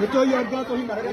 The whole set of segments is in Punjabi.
ਵਿੱਚੋਂ ਹੀ ਅੱਗਾ ਤੁਸੀਂ ਮਰ ਗਏ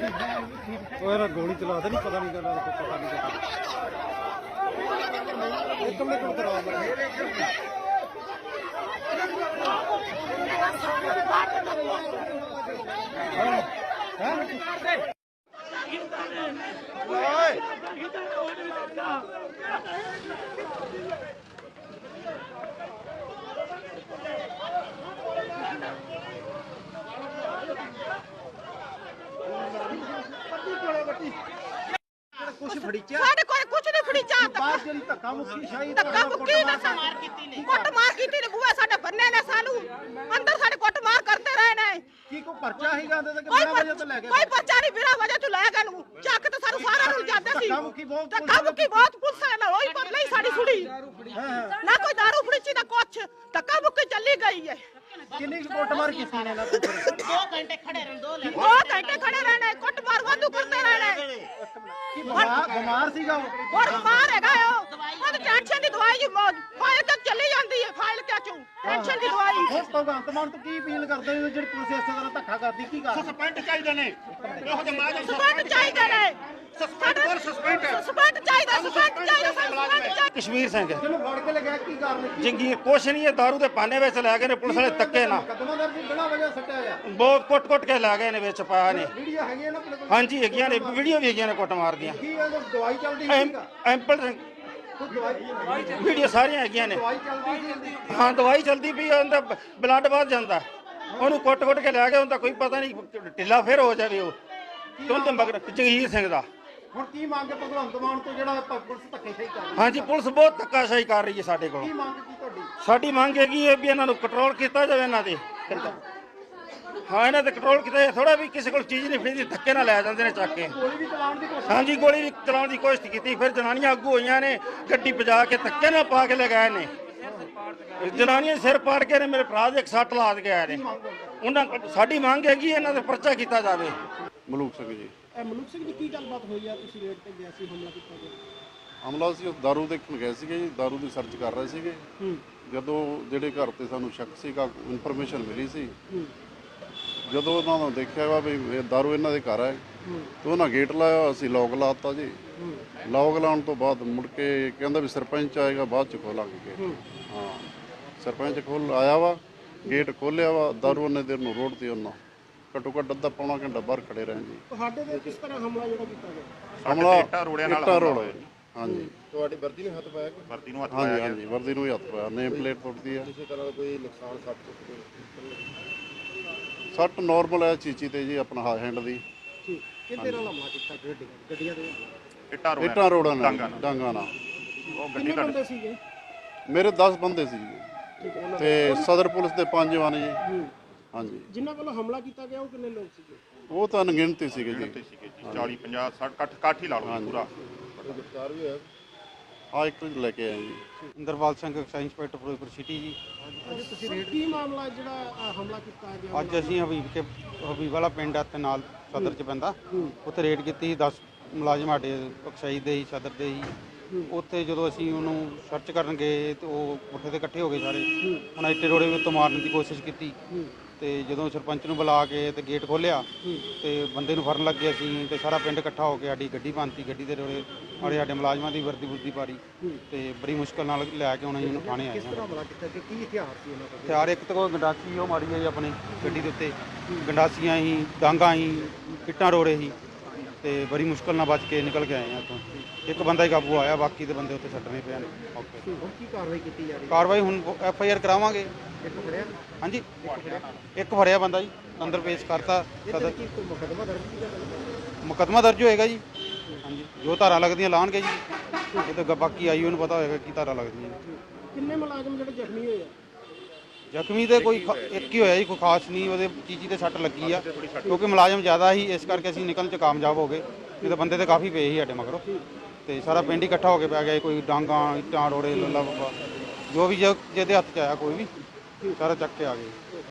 ਉਹ ਯਾਰ ਗੋਲੀ ਚਲਾ ਦੇ ਨਹੀਂ, ਪਤਾ ਨਹੀਂ ਕਰਦਾ ਪਤਾ ਨਹੀਂ ਕਰਦਾ ਇੱਕ ਮਿੰਟ ਰੁਕ ਰਹਾ ਕੁਛ ਫੜੀਚਿਆ ਸਾਡੇ ਕੋਲ ਕੁਝ ਨਹੀਂ ਫੜੀ ਚਾਹ ਬਾਹਰ ਜਿਹੜੀ ਧੱਕਾ ਮੁੱਕੀ ਸ਼ਾਹੀ ਧੱਕਾ ਮੁੱਕੀ ਨਾ ਮਾਰ ਕੀਤੀ ਨੇ ਕੁੱਟ ਮਾਰ ਕੀਤੀ ਨੇ ਬੂਆ ਸਾਡੇ ਬੰਨੇ ਨੇ ਸਾਨੂੰ। ਅੰਦਰ ਸਾਡੇ ਕੁੱਟ ਮਾਰ ਕਰਦੇ ਰਹੇ ਨੇ। ਕੀ ਕੋ ਪਰਚਾ ਹੀ ਜਾਂਦੇ ਤੇ ਕੋਈ ਕਿੰਨਾ ਵਜੇ ਤੋਂ ਲੈ ਕੇ ਕੋਈ ਪਰਚਾ ਨਹੀਂ ਬਿਨਾ ਵਜ੍ਹਾ ਤੋਂ ਲੈ ਗਏ ਨੂੰ। ਚੱਕ ਤੇ ਸਾਨੂੰ ਸਾਰਾ ਨੂੰ ਜਾਂਦੇ ਸੀ। ਧੱਕਾ ਮੁੱਕੀ ਬਹੁਤ ਧੱਕਾ ਮੁੱਕੀ ਬਹੁਤ ਪੁਲਿਸ ਨੇ ਨਾਲ। ਹੋਈ ਪਰ ਨਹੀਂ ਸਾਡੀ ਸੁਣੀ। ਹਾਂ ਹਾਂ ਨਾ ਕੋਈ ਦਾਰੂ ਫੜੀ ਸੀ ਨਾ ਕੁਛ। ਧੱਕਾ ਮੁੱਕੀ ਚੱਲੀ ਗਈ ਹੈ ਕਿੰਨੀ ਕੁ ਕੁੱਟਮਾਰ ਕੀਤੀ ਨੇ ਇਹਨਾਂ ਤੇ ਫਿਰ? ਦੋ ਘੰਟੇ ਖੜੇ ਰਹਿਣੇ ਕੁੱਟ ਮਾਰ ਵਾਧੂ ਕਰਦੇ ਰਹਿਣੇ। ਬਿਮਾਰ ਸੀਗਾ ਉਹ। ਹੋਰ ਬਿਮਾਰ ਹੈਗਾ ਉਹ। ਉਹ ਟੈਨਸ਼ਨ ਦੀ ਦਵਾਈ ਜੀ ਫਾਇਲ ਤੱਕ ਚੱਲੀ ਜਾਂਦੀ। ਹੈ ਟੈਨਸ਼ਨ ਦੀ ਦਵਾਈ ਹੁਣ ਭਗਵੰਤ ਮਾਨ ਤੋਂ ਕੀ ਅਪੀਲ ਕਰਦੇ ਹੋ ਜਿਹੜੀ ਪੁਲਿਸ ਇਸੇ ਤਰ੍ਹਾਂ ਧੱਕਾ ਕਰਦੀ ਕੀ ਕਰ ਸਸਪੈਂਡ ਚਾਹੀਦੇ ਨੇ। ਇਹੋ ਜਿਹੇ ਮਾਜਰ ਸਸਪੈਂਡ ਚਾਹੀਦਾ ਨੇ। ਸਸਪੈਂਡ ਕੋਲ ਸਸਪੈਂਡ ਸਸਪੈਂਡ ਚਾਹੀਦਾ ਸਸਪੈਂਡ ਚਾਹੀਦਾ ਸਾਨੂੰ ਸਸਪੈਂਡ ਚਾਹੀਦਾ ਕਸ਼ਮੀਰ ਸਿੰਘ। ਜਿਹਨੂੰ ਫੜ ਕੇ ਲਗਾਇਆ ਕੀ ਕਾਰਨ ਜੰਗੀ ਕੁਛ ਨਹੀਂ ਇਹ ਦਾਰੂ ਦੇ ਪਾਨੇ ਵਿੱਚ ਲੈ ਗਏ ਨੇ ਪੁਲਿਸ ਵਾਲੇ ਤੱਕੇ ਨਾ। ਕਦਮਾਂ ਦਰਜੀ ਬਿਨਾ ਵਜ੍ਹਾ ਸੱਟਿਆ ਗਿਆ ਬਹੁਤ ਕੁੱਟ-ਕੁੱਟ ਕੇ ਲੈ ਗਏ ਨੇ ਵਿੱਚ ਪਾਇਆ ਨੇ। ਵੀਡੀਓ ਹੈਗੀ ਹੈ ਨਾ ਆਪਣੇ ਕੋਲ? ਹਾਂਜੀ ਹੈਗੀਆਂ ਨੇ ਵੀਡੀਓ ਵੀ ਹੈਗੀਆਂ ਨੇ ਕੁੱਟ ਮਾਰਦੀਆਂ। ਕੀ ਦਵਾਈ ਚੱਲਦੀ ਸੀ ਐਮ- ਐਂਪਲ ਵੀਡੀਓ ਸਾਰੀਆਂ ਹੈਗੀਆਂ ਨੇ? ਹਾਂ ਦਵਾਈ ਚਲਦੀ ਪਈ ਆ, ਉਹਦਾ ਬਲੱਡ ਵੱਧ ਜਾਂਦਾ। ਉਹਨੂੰ ਕੁੱਟ-ਕੁੱਟ ਕੇ ਲੈ ਗਏ ਹੁੰਦਾ ਕੋਈ ਪਤਾ ਨਹੀਂ ਢਿੱਲਾ ਫੇਰ ਹੋ ਜਾਵੇ ਉਹ। ਤੁੰਦ ਮਗਰ ਜਗਹੀਰ ਸਿੰਘ ਦਾ। ਹੁਣ ਕੀ ਮੰਗ ਭਗਵੰਤ ਮਾਨ ਤੋਂ ਜਿਹੜਾ ਪੁਲਿਸ ਧੱਕੇ ਸਹੀ ਕਰ ਰਹੀ ਹੈ? ਹਾਂਜੀ ਪੁਲਿਸ ਬਹੁਤ ਧੱਕਾਸ਼ਾਹੀ ਕਰ ਰਹੀ ਹੈ ਸਾਡੇ ਕੋਲ। ਕੀ ਮੰਗ ਕੀ ਤੁਹਾਡੀ? ਸਾਡੀ ਮੰਗ ਹੈਗੀ ਹੈ ਵੀ ਇਹਨਾਂ ਨੂੰ ਕੰਟਰੋਲ ਕੀਤਾ ਜਾਵੇ ਇਹਨਾਂ ਦੇ ਹਾਂ ਇਹਨਾਂ ਤੇ ਕੰਟਰੋਲ ਕੀਤਾ ਥੋੜਾ ਵੀ ਕਿਸੇ ਕੋਲ ਚੀਜ਼ ਨਹੀਂ ਫੜੀ ਧੱਕੇ ਨਾਲ ਲੈ ਜਾਂਦੇ ਨੇ ਚੱਕ ਕੇ। ਗੋਲੀ ਵੀ ਚਲਾਉਣ ਦੀ ਕੋਸ਼ਿਸ਼ ਹਾਂਜੀ ਗੋਲੀ ਵੀ ਚਲਾਉਣ ਦੀ ਕੋਸ਼ਿਸ਼ ਕੀਤੀ ਫਿਰ ਜਨਾਨੀਆਂ ਅੱਗੂ ਹੋਈਆਂ ਨੇ ਗੱਡੀ ਭਜਾ ਕੇ ਧੱਕੇ ਨਾਲ ਪਾ ਕੇ ਲਗਾਏ ਨੇ। ਜਨਾਨੀਆਂ ਸਿਰ ਪਾੜ ਕੇ ਨੇ ਮੇਰੇ ਭਰਾ ਦੇ ਇੱਕ ਸੱਟ ਲਾ ਕੇ ਆਏ ਨੇ। ਉਹਨਾਂ ਸਾਡੀ ਮੰਗ ਹੈਗੀ ਇਹਨਾਂ ਤੇ ਪਰਚਾ ਕੀਤਾ ਜਾਵੇ। ਮਲੂਕ ਸਿੰਘ ਜੀ। ਇਹ ਮਲੂਕ ਸਿੰਘ ਦੀ ਕੀ ਗੱਲਬਾਤ ਹੋਈ ਆ? ਤੁਸੀਂ ਰੇਡ ਤੇ ਗਿਆ ਸੀ ਹਮਲਾ ਕੀਤਾ ਗਿਆ। ਅਮਲਾ ਸੀ ਉਹ ਦਾਰੂ ਦੇਖਣ ਗਏ ਸੀਗੇ ਜੀ ਦਾਰੂ ਦੀ ਸਰਚ ਕਰ ਰਹੇ ਸੀਗੇ। ਜਦੋਂ ਜਿਹੜੇ ਘਰ ਤੇ ਸਾਨੂੰ ਸ਼ੱਕ ਸੀਗਾ ਇਨਫੋਰਮੇਸ਼ਨ ਮਿਲੀ ਸੀ ਜਦੋਂ ਉਹਨਾਂ ਨੂੰ ਦੇਖਿਆ ਵਾ ਵੀ ਇਹ ਦਾਰੂ ਇਹਨਾਂ ਦੇ ਘਰ ਹੈ ਤੇ ਉਹਨਾਂ ਗੇਟ ਲਾਇਆ ਅਸੀਂ ਲੌਕ ਲਾਤਾ ਜੀ। ਲੌਕ ਲਾਉਣ ਤੋਂ ਬਾਅਦ ਮੁੜ ਕੇ ਕਹਿੰਦਾ ਵੀ ਸਰਪੰਚ ਆਏਗਾ ਬਾਅਦ ਚ ਖੋਲਾਂਗੇ ਗੇਟ। ਹਾਂ ਸਰਪੰਚ ਖੋਲ ਆਇਆ ਵਾ ਗੇਟ ਖੋਲਿਆ ਵਾ ਦਾਰੂ ਉਹਨੇ ਦੇਰ ਨੂੰ ਰੋਡ ਤੇ ਉਹਨਾਂ। ਘੱਟੋ ਘੱਟ ਅੱਧਾ ਪੌਣਾ ਘੰਟਾ ਬਾਹਰ ਖੜੇ ਰਹੇ ਜੀ। ਤੁਹਾਡੇ ਤੇ ਕਿਸ ਤਰ੍ਹਾਂ ਹਮਲਾ ਜਿਹੜਾ ਕੀਤਾ ਗਿਆ? ਹਮਲਾ ਇੱਟਾਂ ਰੋੜਿਆਂ ਨਾਲ ਹਾਂਜੀ। ਤੁਹਾਡੀ ਵਰਦੀ ਨੂੰ ਹੱਥ ਪਾਇਆ ਹਾਂਜੀ ਹਾਂਜੀ ਵਰਦੀ ਨੂੰ ਹੱਥ ਪਾਇਆ। ਨੇਮ ਪਲੇਟ ਟੁੱਟਦੀ ਆ। ਕਿਸੇ ਤਰ੍ਹਾਂ ਦਾ ਕੋਈ ਨੁਕਸਾਨ ਸੱਟ ਸੱਟ ਨਾਰਮਲ ਹੈ ਚੀਚੀ ਤੇ ਜੀ ਆਪਣਾ ਹਾ- ਹੈਂਡ ਦੀ। ਠੀਕ। ਕਿਹਦੇ ਨਾਲ ਹਮਲਾ ਕੀਤਾ ਗੱਡੀ ਗੱਡੀਆਂ ਦੇ ਇੱਟਾਂ ਰੋੜਾਂ ਨਾਲ। ਡਾਂਗਾ ਨਾਲ। ਕਿੰਨੇ ਬੰਦੇ ਸੀਗੇ? ਮੇਰੇ 10 ਬੰਦੇ ਸੀ ਜੀ। ਤੇ ਸਦਰ ਪੁਲਿਸ ਦੇ ਪੰਜ ਜਵਾਨ ਜੀ। ਹਾਂਜੀ। ਜਿਨ੍ਹਾਂ ਵੱਲੋਂ ਹਮਲਾ ਕੀਤਾ ਗਿਆ ਉਹ ਕਿੰਨੇ ਲੋਕ ਸੀਗੇ? ਉਹ ਤਾਂ ਅਣਗਿਣਤੀ ਸੀਗੇ ਜੀ। ਸੀਗੇ ਜੀ। 40 50 60 ਕੱਠ ਕੱਠ ਹੀ ਲਾ ਲਓ ਜੀ ਪੂਰਾ। ਆ ਇੱਕ ਲੈ ਕੇ ਆਏ ਜੀ। Inderpal Singh excise inspector Ferozepur city ji. ਕੀ ਮਾਮਲਾ ਹੈ ਜਿਹੜਾ ਆਹ ਹਮਲਾ ਕੀਤਾ ਗਿਆ ਅੱਜ ਅਸੀਂ ਹਬੀਬ ਕੇ ਹਬੀਬ ਵਾਲਾ ਪਿੰਡ ਆ ਤੇ ਨਾਲ ਸਦਰ ਚ ਪੈਂਦਾ। ਉੱਥੇ ਰੇਡ ਕੀਤੀ 10 ਮੁਲਾਜ਼ਮ ਸਾਡੇ ਐਕਸਾਈਜ਼ ਦੇ ਹੀ ਸਦਰ ਦੇ ਹੀ। ਉੱਥੇ ਜਦੋਂ ਅਸੀਂ ਉਹਨੂੰ ਸਰਚ ਕਰਨ ਗਏ ਤੇ ਉਹ ਮੁੱਠੇ ਤੇ ਇਕੱਠੇ ਹੋ ਗਏ ਸਾਰੇ। ਉਹਨਾਂ ਇੱਟੇ ਰੋੜੇ ਉੱਤੋਂ ਮਾਰਨ ਦੀ ਕੋਸ਼ਿਸ਼ ਕੀਤੀ। ਤੇ ਜਦੋਂ ਸਰਪੰਚ ਨੂੰ ਬੁਲਾ ਕੇ ਤੇ ਗੇਟ ਖੋਲਿਆ ਤੇ ਬੰਦੇ ਨੂੰ ਫੜਨ ਲੱਗੇ ਅਸੀਂ ਤੇ ਸਾਰਾ ਪਿੰਡ ਇਕੱਠਾ ਹੋ ਕੇ ਸਾਡੀ ਗੱਡੀ ਬੰਨਤੀ ਗੱਡੀ ਦੇ ਰੋੜੇ ਔਰ ਸਾਡੇ ਮੁਲਾਜ਼ਮਾਂ ਦੀ ਵਰਦੀ ਬੁਰਦੀ ਪਾਰੀ ਤੇ ਬੜੀ ਮੁਸ਼ਕਲ ਨਾਲ ਲੈ ਕੇ ਅਸੀਂ ਉਹਨੂੰ ਥਾਣੇ ਆਏ ਹਾਂ ਹਮਲਾ ਕੀਤਾ? ਕਿ ਕੀ ਹਥਿਆਰ ਸੀ ਇਹਨਾਂ ਕੋਲ? ਹਥਿਆਰ ਇੱਕ ਤਾਂ ਕੋਈ ਗੰਡਾਸੀ ਉਹ ਮਾਰੀ ਹੈ ਜੀ ਆਪਣੀ ਗੱਡੀ ਦੇ ਉੱਤੇ। ਗੰਡਾਸੀਆਂ ਹੀ ਡਾਂਗਾ ਹੀ ਇੱਟਾਂ ਰੋੜੇ ਹੀ ਤੇ ਬੜੀ ਮੁਸ਼ਕਲ ਨਾਲ ਬਚ ਕੇ ਨਿਕਲ ਕੇ ਆਏ ਆ ਉੱਥੋਂ ਇੱਕ ਬੰਦਾ ਹੀ ਕਾਬੂ ਆਇਆ ਬਾਕੀ ਦੇ ਬੰਦੇ ਉੱਥੇ ਛੱਡਣੇ ਪਏ ਨੇ। ਓਕੇ ਹੁਣ ਕੀ ਕਾਰਵਾਈ ਕੀਤੀ ਜਾ ਰਹੀ ਕਾਰਵਾਈ ਹੁਣ ਐਫ ਆਈ ਆਰ ਕਰਾਵਾਂਗੇ। ਹੈ ਇੱਕ ਫੜਿਆ? ਹਾਂਜੀ। ਇੱਕ ਫੜਿਆ? ਬੰਦਾ ਜੀ ਅੰਦਰ ਪੇਸ਼ ਕਰਤਾ। ਸਦਰ ਕੀ ਕੋਈ ਮੁਕਦਮਾ ਦਰਜ ਕੀਤਾ? ਮੁਕੱਦਮਾ ਦਰਜ ਹੋਏਗਾ ਜੀ? ਹਾਂਜੀ। ਜੋ ਧਾਰਾ ਲੱਗਦੀਆਂ ਲਾਣਗੇ ਜੀ। ਇਹ ਤਾਂ ਗ- ਬਾਕੀ ਆਈ ਉਹਨੂੰ ਪਤਾ ਹੋਏਗਾ ਕੀ ਧਾਰਾ ਲੱਗਦੀਆਂ। ਕਿੰਨੇ ਮੁਲਾਜ਼ਮ ਜਿਹੜੇ ਜ਼ਖਮੀ ਹੋਏ ਆ? ਜ਼ਖਮੀ ਤੇ ਕੋਈ ਖ- ਇੱਕ ਹੀ ਹੋਇਆ ਜੀ ਕੋਈ ਖਾਸ ਨਹੀਂ ਉਹਦੇ ਚੀਚੀ ਤੇ ਸੱਟ ਲੱਗੀ ਆ। ਕਿਉਂਕਿ ਮੁਲਾਜ਼ਮ ਜ਼ਿਆਦਾ ਸੀ ਇਸ ਕਰਕੇ ਅਸੀਂ ਨਿਕਲਣ ਚ ਕਾਮਯਾਬ ਹੋ ਗਏ। ਨਹੀਂ ਤਾਂ ਬੰਦੇ ਤੇ ਕਾਫੀ ਪਏ ਸੀ ਸਾਡੇ ਮਗਰੋਂ। ਤੇ ਸਾਰਾ ਪਿੰਡ ਹੀ ਇਕੱਠਾ ਹੋ ਕੇ ਪੈ ਗਿਆ ਕੋਈ ਡਾਂਗਾ ਇੱਟਾਂ ਰੋੜੇ ਲੱਲਾ ਬੱਬਾ। ਜੋ ਵੀ ਜ- ਜਿਹਦੇ ਹੱਥ ਚ ਆਇਆ ਕੋਈ ਵੀ ਸਾਰਾ ਚੱਕ ਕੇ ਆ ਗਏ।